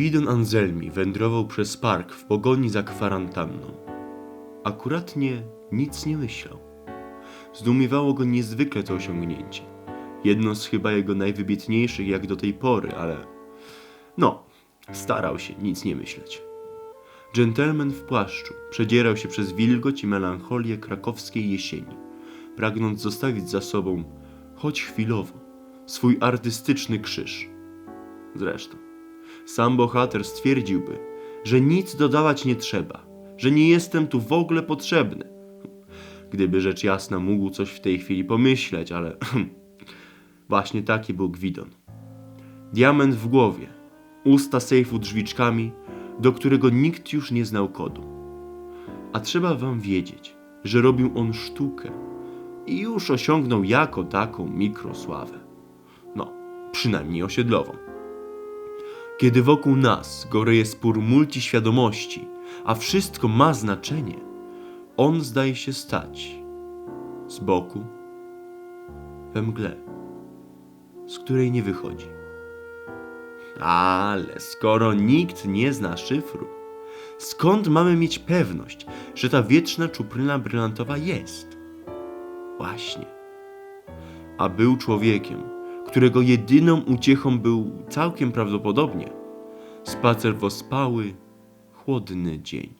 Gwidon Anselmi wędrował przez park w pogoni za kwarantanną. Akuratnie nic nie myślał. Zdumiewało go niezwykle to osiągnięcie. Jedno z chyba jego najwybitniejszych jak do tej pory, ale no, starał się nic nie myśleć. Dżentelmen w płaszczu przedzierał się przez wilgoć i melancholię krakowskiej jesieni, pragnąc zostawić za sobą, choć chwilowo, swój artystyczny krzyż. Zresztą, sam bohater stwierdziłby, że nic dodawać nie trzeba, że nie jestem tu w ogóle potrzebny. Gdyby rzecz jasna mógł coś w tej chwili pomyśleć, ale właśnie taki był Gwidon. Diament w głowie, usta sejfu drzwiczkami, do którego nikt już nie znał kodu. A trzeba wam wiedzieć, że robił on sztukę i już osiągnął jako taką mikrosławę. No, przynajmniej osiedlową. Kiedy wokół nas goreje spór multiświadomości, a wszystko ma znaczenie, on zdaje się stać z boku, we mgle, z której nie wychodzi. Ale skoro nikt nie zna szyfru, skąd mamy mieć pewność, że ta wieczna czupryna brylantowa jest? Właśnie. A był człowiekiem, którego jedyną uciechą był całkiem prawdopodobnie spacer w ospały, chłodny dzień.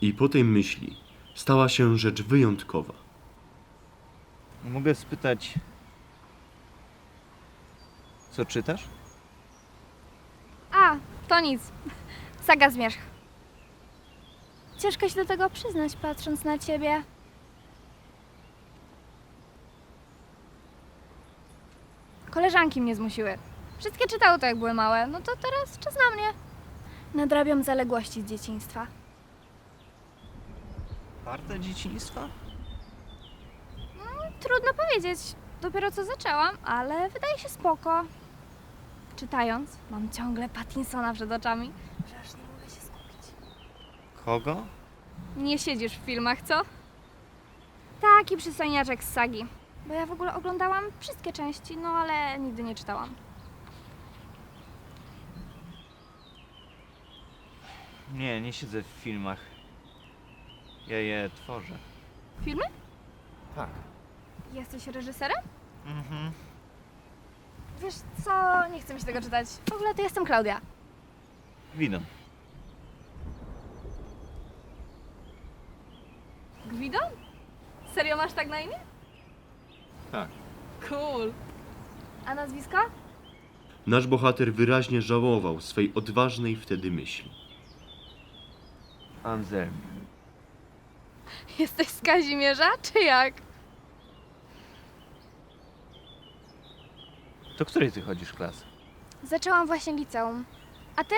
I po tej myśli stała się rzecz wyjątkowa. Mogę spytać, co czytasz? A, to nic. Saga Zmierzch. Ciężko się do tego przyznać, patrząc na ciebie. Koleżanki mnie zmusiły. Wszystkie czytały to, jak były małe. No to teraz czas na mnie. Nadrabiam zaległości z dzieciństwa. Warte dzieciństwa? Trudno powiedzieć. Dopiero co zaczęłam, ale wydaje się spoko. Czytając, mam ciągle Pattinsona przed oczami, że aż nie mogę się skupić. Kogo? Nie siedzisz w filmach, co? Taki przystojniaczek z sagi. Bo ja w ogóle oglądałam wszystkie części, no ale nigdy nie czytałam. Nie, nie siedzę w filmach. Ja je tworzę. Filmy? Tak. Jesteś reżyserem? Mhm. Wiesz co, nie chcę mi się tego czytać. W ogóle to jestem Klaudia. Winą. Gwidon? Serio masz tak na imię? Tak. Cool. A nazwisko? Nasz bohater wyraźnie żałował swej odważnej wtedy myśli. Anselm. Jesteś z Kazimierza, czy jak? Do której ty chodzisz klasy? Zaczęłam właśnie liceum. A ty?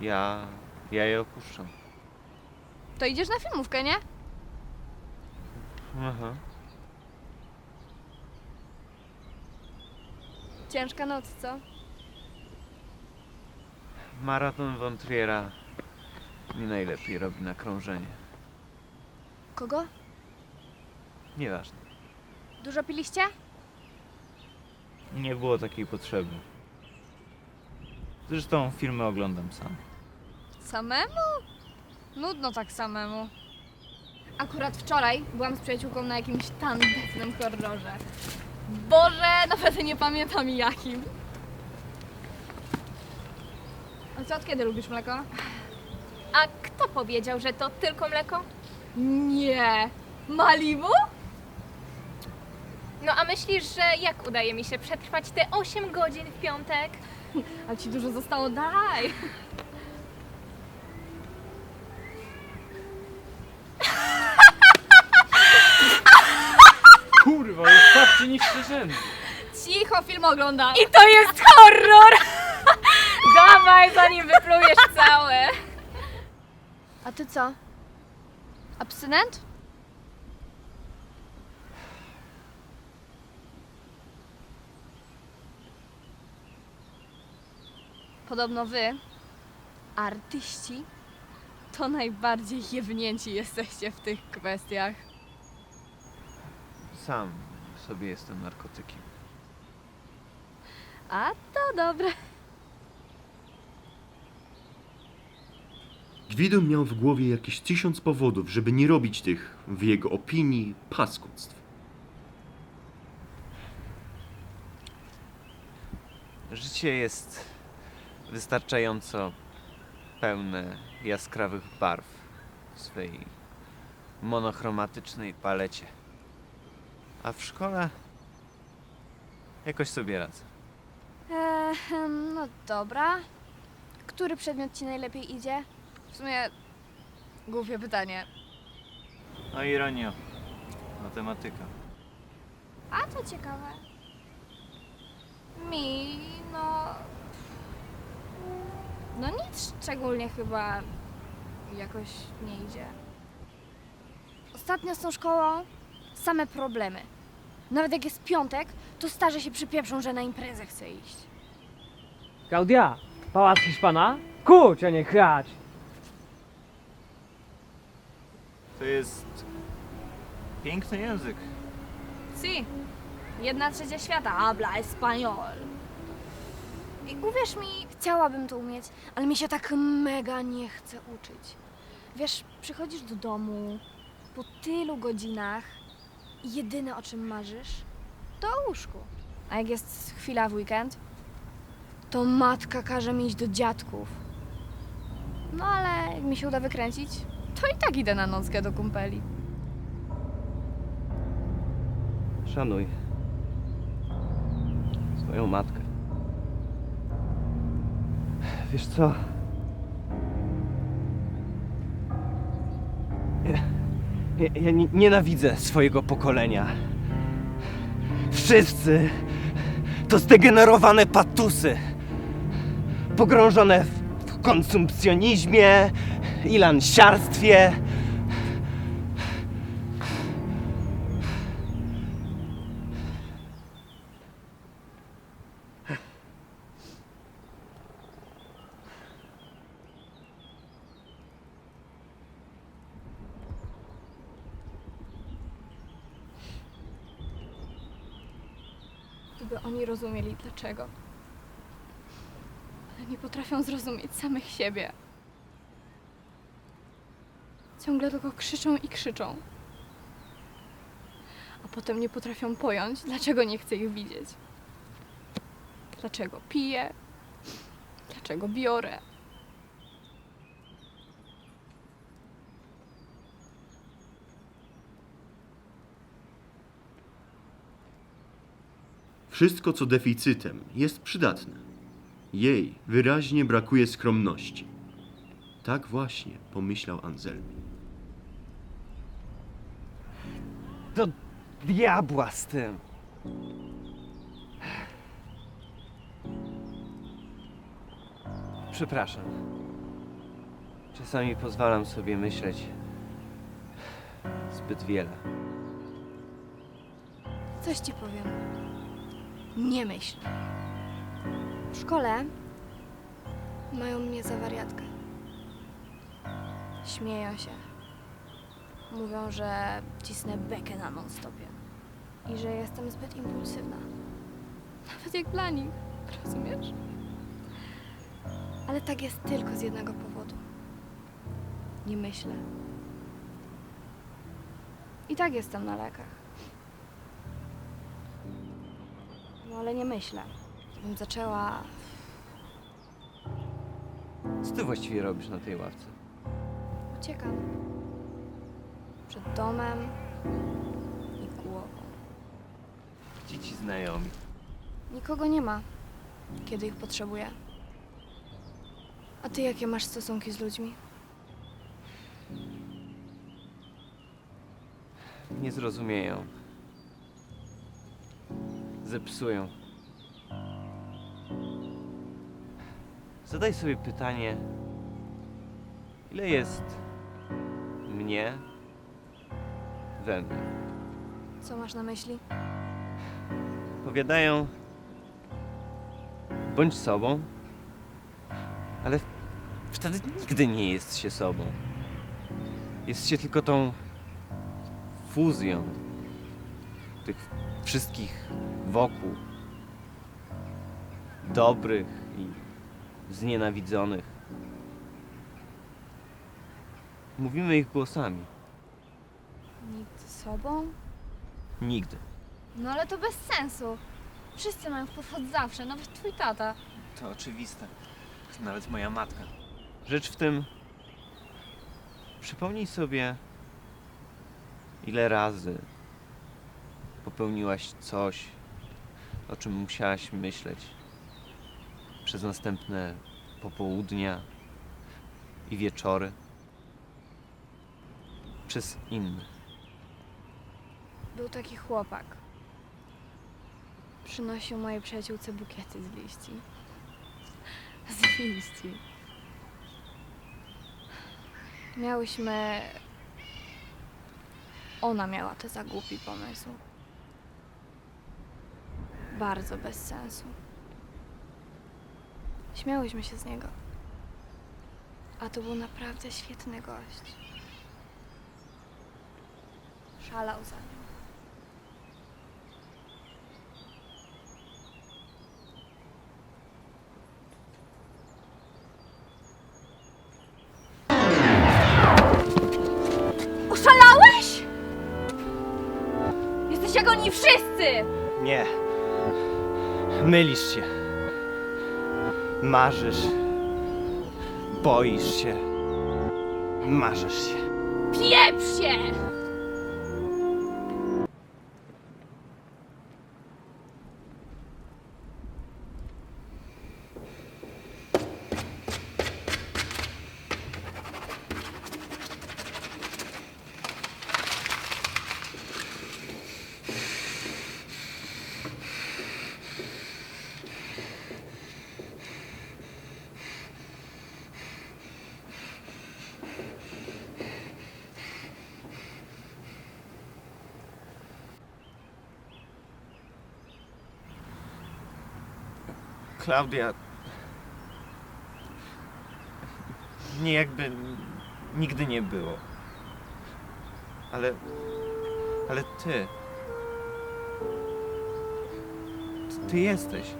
Ja... ja je opuszczam. To idziesz na filmówkę, nie? Aha. Ciężka noc, co? Maraton Wątriera nie najlepiej robi na krążenie. Kogo? Nieważne. Dużo piliście? Nie było takiej potrzeby. Zresztą filmy oglądam sam. Samemu? Nudno tak samemu. Akurat wczoraj byłam z przyjaciółką na jakimś tandetnym horrorze. Boże, nawet nie pamiętam jakim. A co, od kiedy lubisz mleko? A kto powiedział, że to tylko mleko? Nie. Malibu? No a myślisz, że jak udaje mi się przetrwać te 8 godzin w piątek? Ale ci dużo zostało, daj. Kurwa, jest słabszy niż rzędy. Cicho, film oglądam. I to jest horror! Dawaj, zanim wyplujesz całe. A ty co? Abstynent? Podobno wy, artyści, to najbardziej jewnięci jesteście w tych kwestiach. Sam sobie jestem narkotykiem. A to dobre. Gwidon miał w głowie jakieś tysiąc powodów, żeby nie robić tych, w jego opinii, paskudstw. Życie jest wystarczająco pełne jaskrawych barw w swej monochromatycznej palecie. A w szkole jakoś sobie radzę. Ehm, no dobra. Który przedmiot ci najlepiej idzie? W sumie głupie pytanie. No ironio. Matematyka. A to ciekawe. Mi, no. No nic szczególnie chyba jakoś nie idzie. Ostatnio z tą szkołą same problemy. Nawet jak jest piątek, to starzy się przypieprzą, że na imprezę chce iść. Klaudia, pałac Hiszpana? Kurcz, a nie chrać. To jest piękny język. Si, jedna trzecia świata, habla español. I uwierz mi, chciałabym to umieć, ale mi się tak mega nie chce uczyć. Wiesz, przychodzisz do domu po tylu godzinach i jedyne o czym marzysz, to o łóżku. A jak jest chwila w weekend, to matka każe mi iść do dziadków. No ale jak mi się uda wykręcić, to i tak idę na nockę do kumpeli. Szanuj swoją matkę. Wiesz co? Ja, ja, nie- nienawidzę swojego pokolenia. Wszyscy to zdegenerowane patusy. Pogrążone w konsumpcjonizmie i lansiarstwie. Gdyby oni rozumieli dlaczego. Ale nie potrafią zrozumieć samych siebie. Ciągle tylko krzyczą i krzyczą. A potem nie potrafią pojąć, dlaczego nie chcę ich widzieć. Dlaczego piję? Dlaczego biorę? Wszystko, co deficytem, jest przydatne. Jej wyraźnie brakuje skromności. Tak właśnie pomyślał Anselmi. Do diabła z tym. Przepraszam. Czasami pozwalam sobie myśleć zbyt wiele. Coś ci powiem. Nie myśl. W szkole mają mnie za wariatkę. Śmieją się. Mówią, że cisnę bekę na non-stopie. I że jestem zbyt impulsywna. Nawet jak dla nich, rozumiesz? Ale tak jest tylko z jednego powodu. Nie myślę. I tak jestem na lekach. No ale nie myślę. Gdybym zaczęła Co ty właściwie robisz na tej ławce? Uciekam. Przed domem i głową. Gdzie ci znajomi? Nikogo nie ma, kiedy ich potrzebuję. A ty jakie masz stosunki z ludźmi? Nie zrozumieją. Zepsują. Zadaj sobie pytanie, ile jest mnie Co masz na myśli? Powiadają, bądź sobą, ale wtedy nigdy nie jest się sobą. Jest się tylko tą fuzją tych wszystkich wokół, dobrych i znienawidzonych. Mówimy ich głosami. Nikt sobą? Nigdy. No ale to bez sensu. Wszyscy mają wpływ od zawsze, nawet twój tata. To oczywiste. Nawet moja matka. Rzecz w tym. Przypomnij sobie, ile razy popełniłaś coś, o czym musiałaś myśleć przez następne popołudnia i wieczory. Przez innych. Był taki chłopak. Przynosił mojej przyjaciółce bukiety z liści. Z liści. Miałyśmy... Ona miała to za głupi pomysł. Bardzo bez sensu. Śmiałyśmy się z niego. A to był naprawdę świetny gość. Szalał za nią. Jesteś jak oni wszyscy! Nie. Mylisz się. Marzysz. Boisz się. Marzysz się. Pieprz się! Klaudia. Nie jakby nigdy nie było. Ale. Ale ty. Ty jesteś.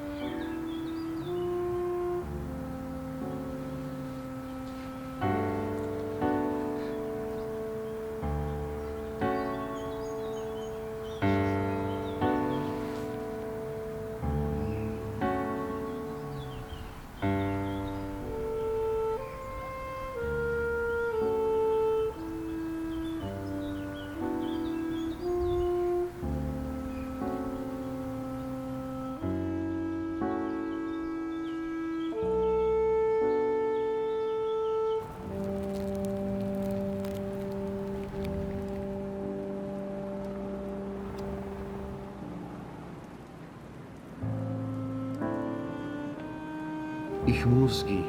Ich mózgi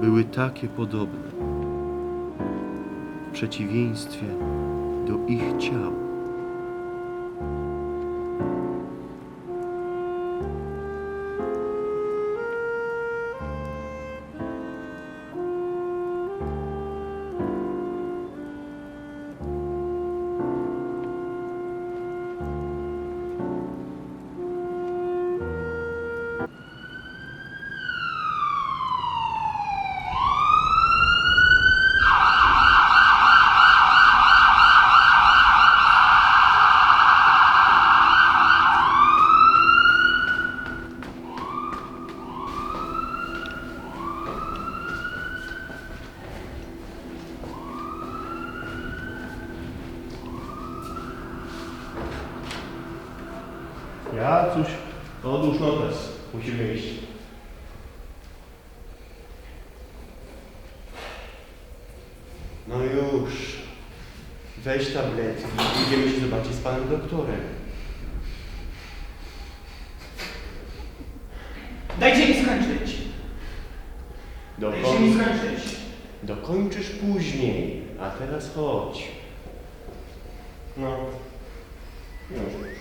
były takie podobne. W przeciwieństwie do ich ciał. Weź tabletki. Idziemy się zobaczyć z panem doktorem. Dajcie mi skończyć. Dajcie mi Dokoń... skończyć. Dokończysz później. A teraz chodź. No. Już.